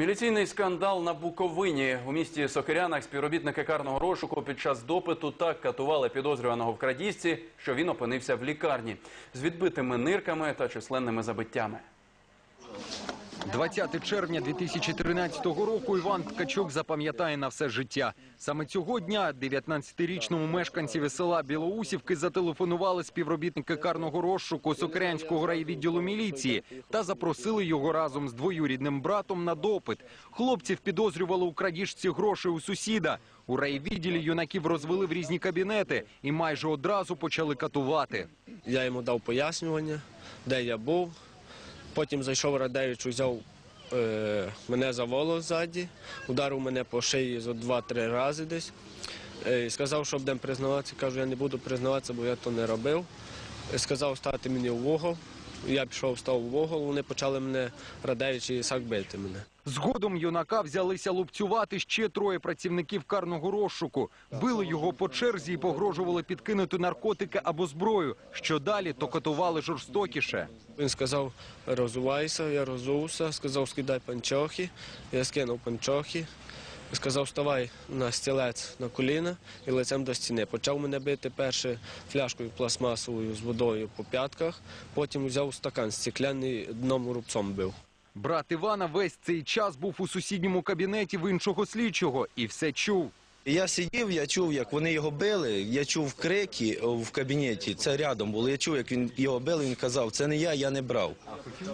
Міліційний скандал на Буковині. У місті Сокирянах співробітники карного розшуку під час допиту так катували підозрюваного в крадіжці, що він опинився в лікарні з відбитими нирками та численними забиттями. 20 червня 2013 року Іван Ткачук запам'ятає на все життя. Саме цього дня 19-річному мешканцеві села Білоусівки зателефонували співробітники карного розшуку Сокирянського райвідділу міліції та запросили його разом з двоюрідним братом на допит. Хлопців підозрювали у крадіжці грошей у сусіда. У райвідділі юнаків розвели в різні кабінети і майже одразу почали катувати. Я йому дав пояснювання, де я був. Потім зайшов Радевич, взяв е, мене за волос ззаді, ударив мене по шиї за два-три рази десь. Е, сказав, що будемо признаватися. Кажу, я не буду признаватися, бо я то не робив. Е, Сказав стати мені в угол. Я пішов, став в угол, вони почали мене Радевич і Ісак бити мене. Згодом юнака взялися лупцювати ще троє працівників карного розшуку. Били його по черзі і погрожували підкинути наркотики або зброю. Що далі, то катували жорстокіше. Він сказав, розувайся, я розувся, сказав, скидай панчохи, я скинув панчохи. Сказав, вставай на стілець на коліна і лицем до стіни. Почав мене бити перше фляжкою пластмасовою з водою по п'ятках, потім взяв стакан стекляний дном рубцом бив. Брат Івана весь цей час був у сусідньому кабінеті в іншого слідчого і все чув. Я сидів, я чув, як вони його били. Я чув крики в кабінеті. Це рядом було. Я чув, як він його били. Він казав, це не я, я не брав.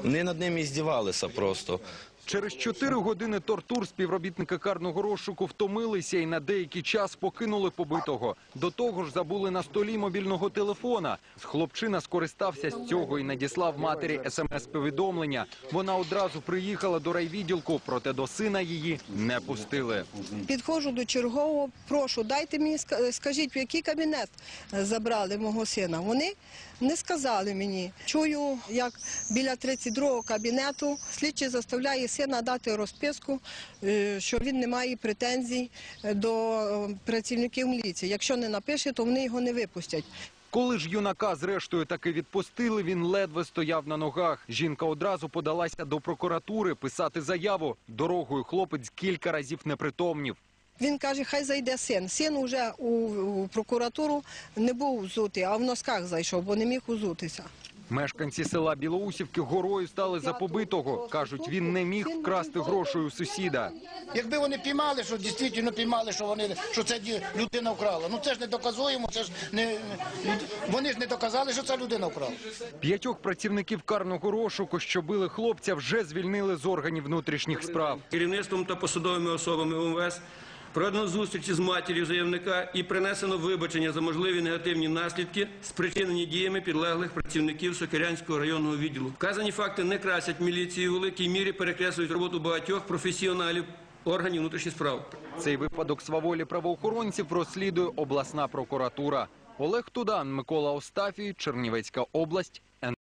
Вони над ним і здівалися просто. Через чотири години тортур співробітники карного розшуку втомилися і на деякий час покинули побитого. До того ж забули на столі мобільного телефона. Хлопчина скористався з цього і надіслав матері смс-повідомлення. Вона одразу приїхала до райвідділку, проте до сина її не пустили. Підходжу до чергового, прошу, дайте мені, ска- скажіть, в який кабінет забрали мого сина. Вони не сказали мені. Чую, як біля 32-го кабінету слідчий заставляє сина дати розписку, е, що він не має претензій е, до е, працівників міліції. Якщо не напише, то вони його не випустять. Коли ж юнака зрештою таки відпустили, він ледве стояв на ногах. Жінка одразу подалася до прокуратури писати заяву. Дорогою хлопець кілька разів непритомнів. Він каже, хай зайде син. Син уже у, прокуратуру не був взутий, а в носках зайшов, бо не міг узутися. Мешканці села Білоусівки горою стали за побитого. Кажуть, він не міг вкрасти грошей у сусіда. Якби вони піймали, що дійсно піймали, що вони що це людина вкрала. Ну це ж не доказуємо, це ж не вони ж не доказали, що це людина вкрала. П'ятьох працівників карного розшуку, що били хлопця, вже звільнили з органів внутрішніх справ. керівництвом та посадовими особами УМВС проведено зустрічі з матір'ю заявника і принесено вибачення за можливі негативні наслідки, спричинені діями підлеглих працівників Сокирянського районного відділу. Вказані факти не красять міліції у великій мірі перекреслюють роботу багатьох професіоналів органів внутрішніх справ. Цей випадок сваволі правоохоронців розслідує обласна прокуратура. Олег Тудан, Микола Остафій, Чернівецька область,